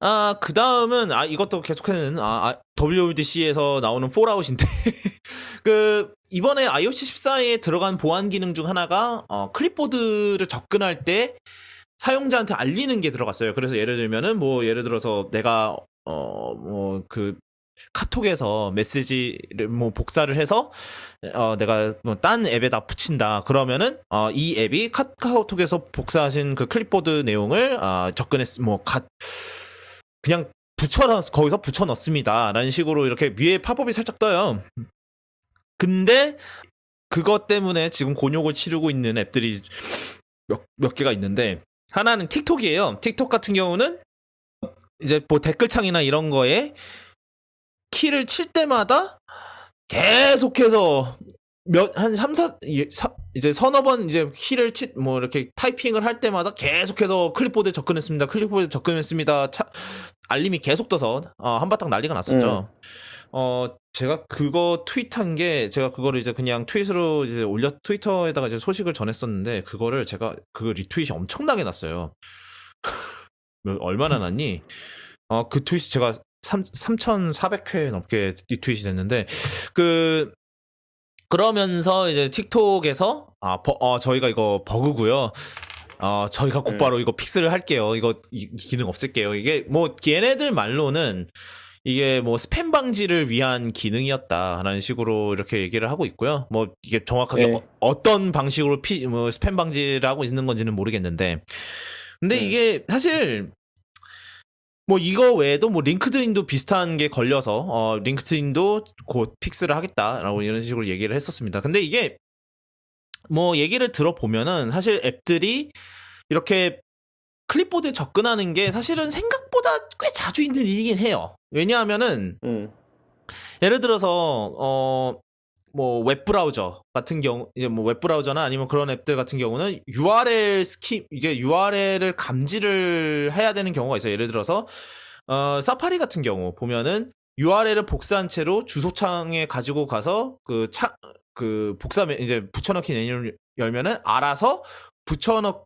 아, 그 다음은, 아, 이것도 계속해는, 아, 아, WWDC에서 나오는 폴아웃인데, 그, 이번에 iOS 14에 들어간 보안 기능 중 하나가, 어, 클립보드를 접근할 때 사용자한테 알리는 게 들어갔어요. 그래서 예를 들면은, 뭐, 예를 들어서 내가, 어, 뭐, 그, 카톡에서 메시지를 뭐 복사를 해서 어 내가 뭐 딴 앱에다 붙인다 그러면은 어 이 앱이 카카오톡에서 복사하신 그 클립보드 내용을 아 접근했 뭐 가, 그냥 붙여넣 거기서 붙여 넣습니다라는 식으로 이렇게 위에 팝업이 살짝 떠요. 근데 그것 때문에 지금 곤욕을 치르고 있는 앱들이 몇, 몇 개가 있는데 하나는 틱톡이에요. 틱톡 같은 경우는 이제 뭐 댓글창이나 이런 거에 키를 칠 때마다 계속해서 몇, 한 3, 4, 이제 서너 번 이제 키를 치, 뭐 이렇게 타이핑을 할 때마다 계속해서 클립보드에 접근했습니다. 클립보드에 접근했습니다. 차, 알림이 계속 떠서, 어, 한바탕 난리가 났었죠. 어, 제가 그거 트윗한 게, 제가 그거를 이제 그냥 트윗으로 이제 올려, 트위터에다가 이제 소식을 전했었는데, 그거를 제가, 그 리트윗이 엄청나게 났어요. 얼마나 났니? 어, 그 트윗이 제가 3, 3,400회 넘게 리트윗이 됐는데, 그, 그러면서 이제 틱톡에서, 아, 버, 어, 저희가 이거 버그고요 어, 저희가 곧바로 이거 픽스를 할게요. 이거, 이, 이 기능 없앨게요. 이게 뭐, 얘네들 말로는, 이게 뭐 스팸 방지를 위한 기능이었다라는 식으로 이렇게 얘기를 하고 있고요. 뭐 이게 정확하게 네. 어, 떤 방식으로 피, 뭐 스팸 방지를 하고 있는 건지는 모르겠는데. 근데 네. 이게 사실 뭐 이거 외에도 뭐 링크드인도 비슷한 게 걸려서 어 링크드인도 곧 픽스를 하겠다라고 이런 식으로 얘기를 했었습니다. 근데 이게 뭐 얘기를 들어보면은 사실 앱들이 이렇게 클립보드에 접근하는 게 사실은 생각보다 꽤 자주 있는 일이긴 해요. 왜냐하면은 음. 예를 들어서 어 뭐 웹브라우저 같은 경우 이제 뭐 웹브라우저나 아니면 그런 앱들 같은 경우는 URL 스킵 이게 URL을 감지를 해야 되는 경우가 있어요. 예를 들어서 어 사파리 같은 경우 보면은 URL을 복사한 채로 주소창에 가지고 가서 그차그 복사 메- 이제 붙여넣기 메뉴를 열면은 알아서 붙여넣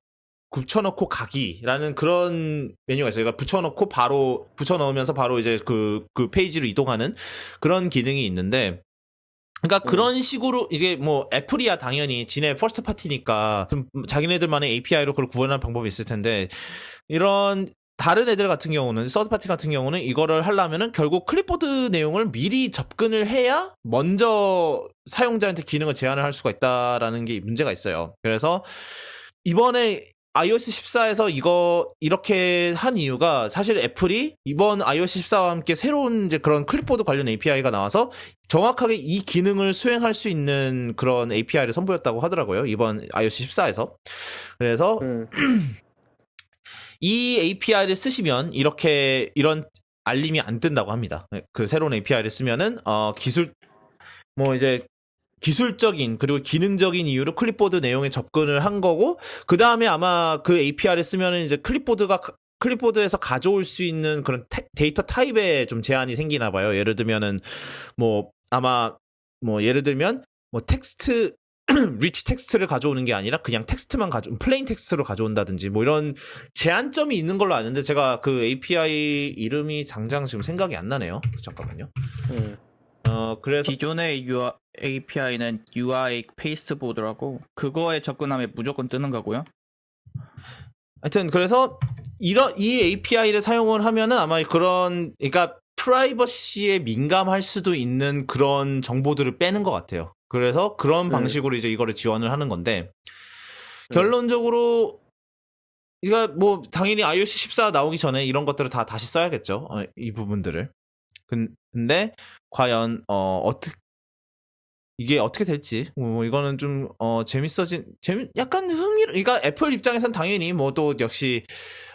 붙여넣고 가기라는 그런 메뉴가 있어요. 그러니까 붙여넣고 바로 붙여넣으면서 바로 이제 그, 그 페이지로 이동하는 그런 기능이 있는데, 그러니까 음. 그런 식으로 이게 뭐 애플이야 당연히 지네 퍼스트 파티니까 좀 자기네들만의 API로 그걸 구현할 방법이 있을 텐데 이런 다른 애들 같은 경우는 서드 파티 같은 경우는 이거를 하려면은 결국 클립보드 내용을 미리 접근을 해야 먼저 사용자한테 기능을 제한을 할 수가 있다라는 게 문제가 있어요. 그래서 이번에 iOS 14에서 이거 이렇게 한 이유가 사실 애플이 이번 iOS 14와 함께 새로운 이제 그런 클립보드 관련 API가 나와서 정확하게 이 기능을 수행할 수 있는 그런 API를 선보였다고 하더라고요. 이번 iOS 14에서. 그래서 음. 이 API를 쓰시면 이렇게 이런 알림이 안 뜬다고 합니다. 그 새로운 API를 쓰면은 어 기술 뭐 이제 기술적인 그리고 기능적인 이유로 클립보드 내용에 접근을 한 거고 그 다음에 아마 그 API를 쓰면은 이제 클립보드가 가- 클립보드에서 가져올 수 있는 그런 테- 데이터 타입에 좀 제한이 생기나 봐요. 예를 들면은 뭐 아마 뭐 예를 들면 뭐 텍스트 리치 텍스트를 가져오는 게 아니라 그냥 텍스트만 가져 플레인 텍스트로 가져온다든지 뭐 이런 제한점이 있는 걸로 아는데 제가 그 API 이름이 당장 지금 생각이 안 나네요. 잠깐만요. 음. 어 그래서 기존의 API는 UI 페이스트보드라고 그거에 접근하면 무조건 뜨는 거고요. 하여튼 그래서 이런 이 API를 사용을 하면은 아마 그런 그러니까 프라이버시에 민감할 수도 있는 그런 정보들을 빼는 것 같아요. 그래서 그런 네. 방식으로 이제 이거를 지원을 하는 건데 결론적으로 이가 뭐 당연히 iOS 14 나오기 전에 이런 것들을 다 다시 써야겠죠. 어, 이 부분들을. 근- 근데 과연 어 어떻게 이게 어떻게 될지 뭐 이거는 좀 어 재밌어진 재미 약간 흥미 그러니까 애플 입장에선 당연히 뭐 또 역시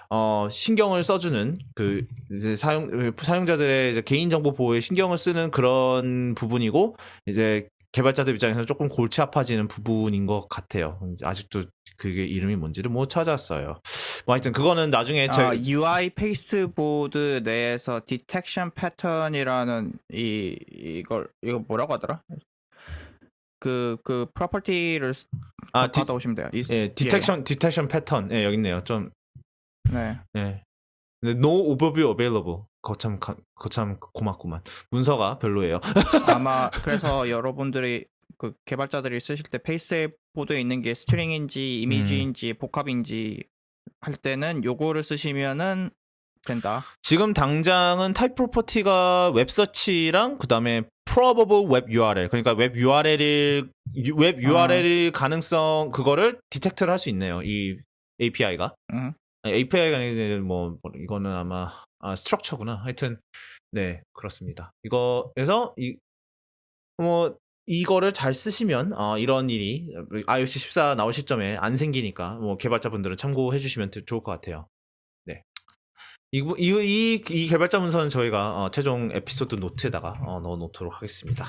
어 신경을 써주는 그 이제 사용 사용자들의 이제 개인 정보 보호에 신경을 쓰는 그런 부분이고 이제 개발자들 입장에서는 조금 골치 아파지는 부분인 것 같아요. 아직도 그게 이름이 뭔지를 못 찾았어요. 뭐 하여튼 그거는 나중에 제 아, UI 페이스트보드 내에서 디텍션 패턴이라는 이 이걸 이거 뭐라고 하더라? 그그 프로퍼티를 아, 디, 받아 오시면 돼요. 이- 예, 디텍션 디텍션 패턴 예, 여기 있네요. 좀 네. 예. 근데 no overview available. 거참 가- 거참 고맙구만. 문서가 별로예요. 아마 그래서 여러분들이 그 개발자들이 쓰실 때 페이스보드에 있는 게 스트링인지 이미지인지 복합인지 할 때는 요거를 쓰시면은 된다. 지금 당장은 타입 프로퍼티가 웹서치랑 그다음에 probable web URL 그러니까 웹 URL을 웹 URL 가능성 그거를 디텍트를 할 수 있네요. 이 API가. 응. API가 아니고 뭐뭐 이거는 아마 아 스트럭처구나. 하여튼 네, 그렇습니다. 이거에서 이 뭐 이거를 잘 쓰시면 어, 이런 일이 iOS 14 나올 시점에 안 생기니까 뭐 개발자분들은 참고해 주시면 좋을 것 같아요. 네. 이, 이, 이, 이 개발자 문서는 저희가 어, 최종 에피소드 노트에다가 어, 넣어 놓도록 하겠습니다.